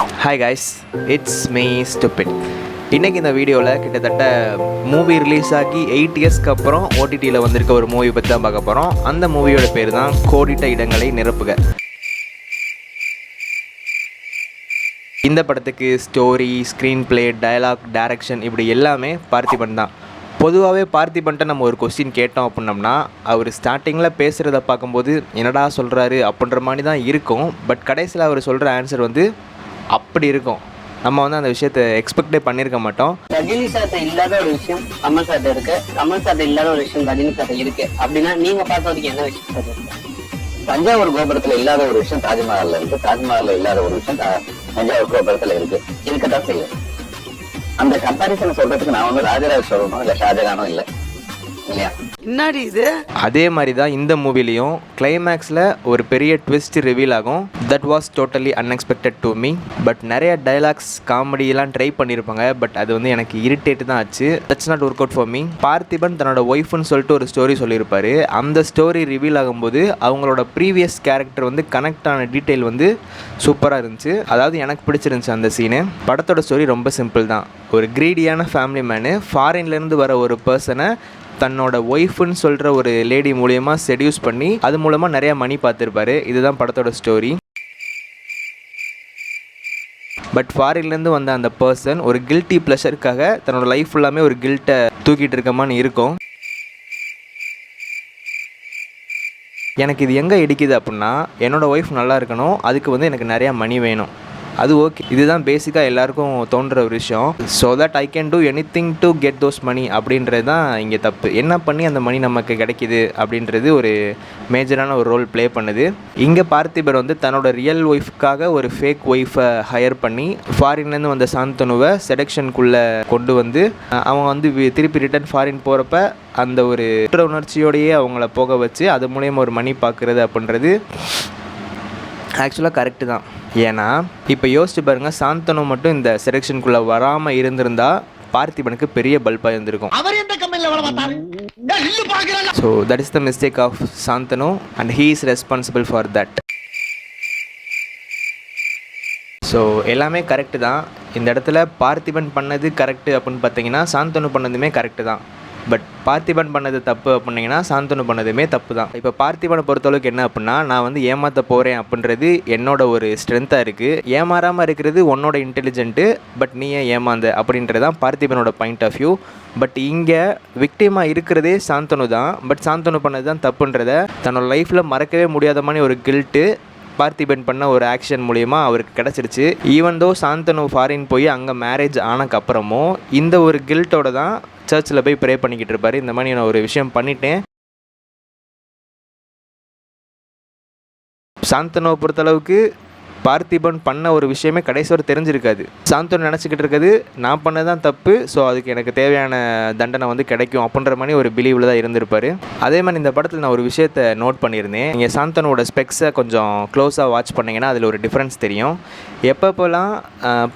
Hi guys it's me stupid இன்றைக்கி இந்த வீடியோவில் கிட்டத்தட்ட மூவி ரிலீஸ் ஆகி எயிட் இயர்ஸ்க்கு அப்புறம் ஓடிடியில் வந்திருக்க ஒரு மூவி பற்றி தான் பார்க்க போகிறோம் அந்த மூவியோட பேர் தான் கோடிட்ட இடங்களை நிரப்புக. இந்த படத்துக்கு story screenplay dialogue direction இப்படி எல்லாமே பார்த்திபன் தான். பொதுவாகவே பார்த்திபன்ட்ட நம்ம ஒரு கொஸ்டின் கேட்டோம் அப்படின்னம்னா அவர் ஸ்டார்டிங்கில் பேசுகிறத பார்க்கும்போது என்னடா சொல்கிறாரு அப்படின்ற மாதிரி தான் இருக்கும். பட் கடைசியில் அவர் சொல்கிற ஆன்சர் வந்து அப்படி இருக்கும். நம்ம வந்து அந்த விஷயத்தை எக்ஸ்பெக்டே பண்ணியிருக்க மாட்டோம். ரஜினி சாத்தை இல்லாத ஒரு விஷயம் கமல் சாத்தை இருக்கு. கமல் சாத்தை இல்லாத ஒரு விஷயம் ரஜினி சாத்தை இருக்கு. அப்படின்னா நீங்க பார்த்த வரைக்கும் என்ன விஷயம் தஞ்சாவூர் கோபுரத்துல இல்லாத ஒரு விஷயம் தாஜ்மஹால்ல இருக்கு. தாஜ்மஹால்ல இல்லாத ஒரு விஷயம் தஞ்சாவூர் கோபுரத்துல இருக்கு. இருக்கதான் செய்யும். அந்த கம்பாரிசன் சொல்றதுக்கு நான் வந்து ராஜராஜ சோழனும் இல்ல ஷாஜகானோ இல்ல. இல்லையா? என்னடி இது? அதே மாதிரி தான் இந்த மூவிலையும் கிளைமேக்ஸில் ஒரு பெரிய ட்விஸ்ட் ரிவீல் ஆகும். That was totally unexpected to me but நிறைய டைலாக்ஸ் காமெடியெல்லாம் ட்ரை பண்ணியிருப்பாங்க. பட் அது வந்து எனக்கு இரிட்டேட் தான் ஆச்சு. That's not work out for me Parthiban தன்னோட ஒய்ஃப்னு சொல்லிட்டு ஒரு ஸ்டோரி சொல்லியிருப்பாரு. அந்த ஸ்டோரி ரிவீல் ஆகும்போது அவங்களோட ப்ரீவியஸ் கேரக்டர் வந்து கனெக்ட் ஆன டீட்டெயில் வந்து சூப்பராக இருந்துச்சு. அதாவது எனக்கு பிடிச்சிருந்துச்சு அந்த சீனு படத்தோட ஸ்டோரி ரொம்ப சிம்பிள் தான். ஒரு கிரீடியான ஃபேமிலி மேனு ஃபாரின்லேருந்து வர ஒரு பர்சனை தன்னோட ஒய்ஃப்னு சொல்கிற ஒரு லேடி மூலியமாக செடியூஸ் பண்ணி அது மூலமாக நிறையா மணி பார்த்துருப்பாரு. இதுதான் படத்தோட ஸ்டோரி பட் ஃபாரின்லேருந்து வந்த அந்த பர்சன் ஒரு கில்ட்டி ப்ளஷருக்காக தன்னோட லைஃப் ஃபுல்லாமே ஒரு கில்ட்டை தூக்கிட்டு இருக்கமான்னு இருக்கும். எனக்கு இது எங்கே இடிக்குது அப்படின்னா என்னோடய ஒய்ஃப் நல்லா இருக்கணும். அதுக்கு வந்து எனக்கு நிறையா மணி வேணும். அது ஓகே இதுதான் பேசிக்காக எல்லாருக்கும் தோன்ற ஒரு விஷயம். So that I can do anything to get those money அப்படின்றது தான் இங்கே தப்பு. என்ன பண்ணி அந்த மணி நமக்கு கிடைக்கிது அப்படின்றது ஒரு மேஜரான ஒரு ரோல் ப்ளே பண்ணுது. இங்கே பார்த்திபர் வந்து தன்னோட ரியல் ஒய்ஃப்காக ஒரு ஃபேக் ஒய்ஃபை ஹையர் பண்ணி ஃபாரின்லேருந்து வந்த சாந்தனுவை செடக்ஷனுக்குள்ளே கொண்டு வந்து அவங்க வந்து வி- திருப்பி ரிட்டர்ன் ஃபாரின் போகிறப்ப அந்த ஒரு குற்ற உணர்ச்சியோடையே அவங்கள போக வச்சு அது மூலயமா ஒரு மணி பார்க்குறது அப்படின்றது ஆக்சுவலாக கரெக்டு தான். ஏன்னா இப்போ யோசிச்சு பாருங்கள் சாந்தனு மட்டும் இந்த செலெக்ஷனுக்குள்ளே வராமல் இருந்திருந்தா பார்த்திபனுக்கு பெரிய பல்பாக இருந்திருக்கும். அவர் எந்த so that is the mistake of Shantanu and he is responsible for that so எல்லாமே கரெக்டு தான். இந்த இடத்துல பார்த்திபன் பண்ணது கரெக்டு அப்படின்னு பார்த்தீங்கன்னா சாந்தனு பண்ணதுமே கரெக்டு தான். பட் பார்த்திபன் பண்ணது தப்பு அப்படின்னீங்கன்னா சாந்தனு பண்ணதுமே தப்பு தான். இப்போ பார்த்திபனை பொறுத்தளவுக்கு என்ன அப்படின்னா நான் வந்து ஏமாற்ற போகிறேன் அப்படின்றது என்னோட ஒரு ஸ்ட்ரென்த்தாக இருக்குது ஏமாறாமல் இருக்கிறது உன்னோட இன்டெலிஜென்ட்டு பட் நீ ஏன் ஏமாந்த? அப்படின்றது தான் பார்த்திபனோட பாயிண்ட் ஆஃப் வியூ பட் இங்கே விக்டிமாக இருக்கிறதே சாந்தனு தான். பட் சாந்தனு பண்ணது தான் தப்புன்றத தன்னோட லைஃப்பில் மறக்கவே முடியாத மாதிரி ஒரு கில்ட்டு பார்த்திபன் பண்ண ஒரு ஆக்ஷன் மூலியமா அவருக்கு கிடச்சிருச்சு. ஈவன் தோ சாந்தனு ஃபாரின் போய் அங்கே மேரேஜ் ஆனக்கப்புறமும் இந்த ஒரு கில்ட்டோட தான் சர்ச்சில் போய் ப்ரே பண்ணிக்கிட்டு இருப்பார். இந்த மாதிரி நான் ஒரு விஷயம் பண்ணிட்டேன். சாந்தனுவை பொறுத்தளவுக்கு பார்த்திபன் பண்ண ஒரு விஷயமே கடைசி வரை தெரிஞ்சிருக்காது. சாந்தோன் நினச்சிக்கிட்டு இருக்கிறது நான் பண்ண தான் தப்பு ஸோ அதுக்கு எனக்கு தேவையான தண்டனை வந்து கிடைக்கும் அப்படின்ற மாதிரி ஒரு பிலீவில் தான் இருந்திருப்பார். அதே மாதிரி இந்த படத்தில் நான் ஒரு விஷயத்தை நோட் பண்ணியிருந்தேன். நீங்கள் சாந்தனோட ஸ்பெக்ஸை கொஞ்சம் க்ளோஸாக வாட்ச் பண்ணிங்கன்னா அதில் ஒரு டிஃப்ரென்ஸ் தெரியும். எப்பப்போலாம்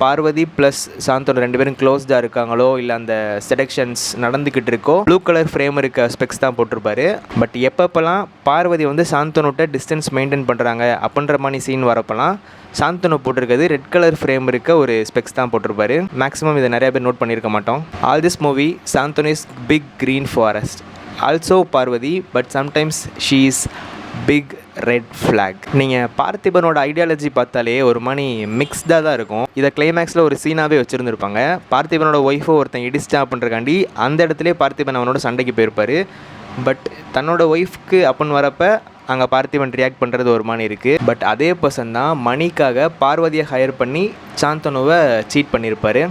பார்வதி ப்ளஸ் சாந்தோன் ரெண்டு பேரும் க்ளோஸ்டாக இருக்காங்களோ இல்லை அந்த செடக்ஷன்ஸ் நடந்துக்கிட்டு இருக்கோ ப்ளூ கலர் ஃப்ரேம் இருக்க ஸ்பெக்ஸ் தான் போட்டிருப்பாரு. பட் எப்பப்போலாம் பார்வதி வந்து சாந்தனுட்ட டிஸ்டன்ஸ் மெயின்டைன் பண்ணுறாங்க அப்படின்ற மாதிரி சீன் வரப்போலாம் சாந்தனு போட்டிருக்கிறது. ரெட் கலர் ஃப்ரேம் இருக்க ஒரு ஸ்பெக்ஸ் தான் போட்டிருப்பாரு. மேக்ஸிமம் இதை நிறைய பேர் நோட் பண்ணியிருக்க மாட்டோம். All this movie Shantanu is big green forest also Parvathi but sometimes she is big red flag நீங்கள் பார்த்திபனோட ஐடியாலஜி பார்த்தாலே ஒரு மணி மிக்ஸ்டாக தான் இருக்கும். இதை கிளைமேக்ஸில் ஒரு சீனாகவே வச்சுருந்துருப்பாங்க. பார்த்திபனோட ஒய்ஃபை ஒருத்தன் இடிச்சிட்டான் அப்படின்றக்காண்டி அந்த இடத்துலேயே பார்த்திபன் அவனோட சண்டைக்கு போயிருப்பார். பட் தன்னோட ஒய்ஃப்க்கு அப்படின்னு வரப்போ அங்கே பார்த்திபன் ரியாக்ட் பண்ணுறது ஒரு மாதிரி இருக்குது பட் அதே பர்சன் தான் மணிக்காக பார்வதியை ஹையர் பண்ணி சாந்தனுவை சீட் பண்ணியிருப்பாரு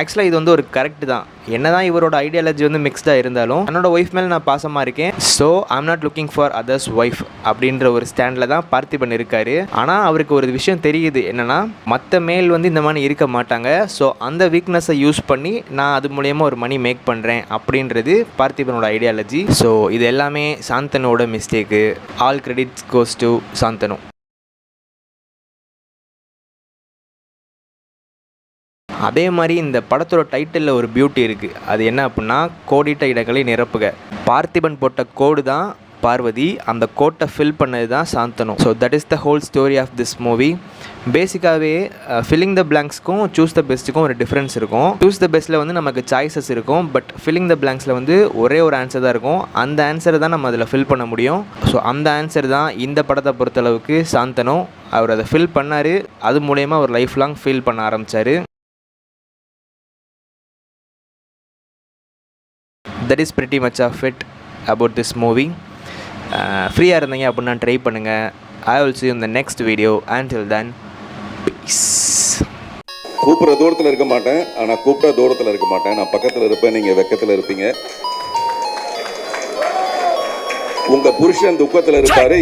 ஆக்சுவலாக இது வந்து ஒரு கரெக்ட் தான். என்ன தான் இவரோட ஐடியாலஜி வந்து மிக்ஸ்டாக இருந்தாலும் என்னோட ஒய்ஃப் மேலே நான் பாசமாக இருக்கேன். So I'm not looking for others wife அப்படின்ற ஒரு ஸ்டாண்டில் தான் பார்த்திபன் இருக்காரு. ஆனால் அவருக்கு ஒரு விஷயம் தெரியுது. என்னென்னா மற்ற மேல் வந்து இந்த மாதிரி இருக்க மாட்டாங்க. ஸோ அந்த வீக்னஸை யூஸ் பண்ணி நான் அது மூலயமா ஒரு மணி மேக் பண்ணுறேன் அப்படின்றது பார்த்திபனோட ஐடியாலஜி ஸோ இது எல்லாமே சாந்தனோட mistake all credits goes to Shantanu. அதே மாதிரி இந்த படத்தோட டைட்டிலில் ஒரு பியூட்டி இருக்குது அது என்ன அப்படின்னா கோடிட்ட இடங்களை நிரப்புக. பார்த்திபன் போட்ட கோடு தான் பார்வதி. அந்த கோட்டை ஃபில் பண்ணது தான் Shantanu. So that is the whole story of this movie பேசிக்காகவே ஃபில்லிங் த பிளாங்க்ஸ்க்கும் சூஸ் த பெஸ்ட்டுக்கும் ஒரு டிஃப்ரென்ஸ் இருக்கும். சூஸ் த பெஸ்ட்டில் வந்து நமக்கு சாய்ஸஸ் இருக்கும். பட் ஃபில்லிங் த பிளாங்க்ஸில் வந்து ஒரே ஒரு ஆன்சர் தான் இருக்கும். அந்த ஆன்சரை தான் நம்ம அதில் ஃபில் பண்ண முடியும். ஸோ அந்த ஆன்சர் தான் இந்த படத்தை பொறுத்தளவுக்கு சாந்தனும் அவர் அதை ஃபில் பண்ணார். அது மூலயமா அவர் லைஃப் லாங் ஃபீல் பண்ண ஆரம்பித்தார் that is pretty much of it about this movie ஃப்ரீயாக இருந்தீங்க அப்படின்னா ட்ரை பண்ணுங்கள் I will see you next video next then until கூப்பிட்ற தூரத்தில் இருக்க மாட்டேன். ஆனால் கூப்பிட்ட தூரத்தில் இருக்க மாட்டேன். நான் பக்கத்தில் இருப்பேன். நீங்கள் வெக்கத்தில் இருப்பீங்க. உங்கள் புருஷன் துக்கத்தில் இருப்பார்.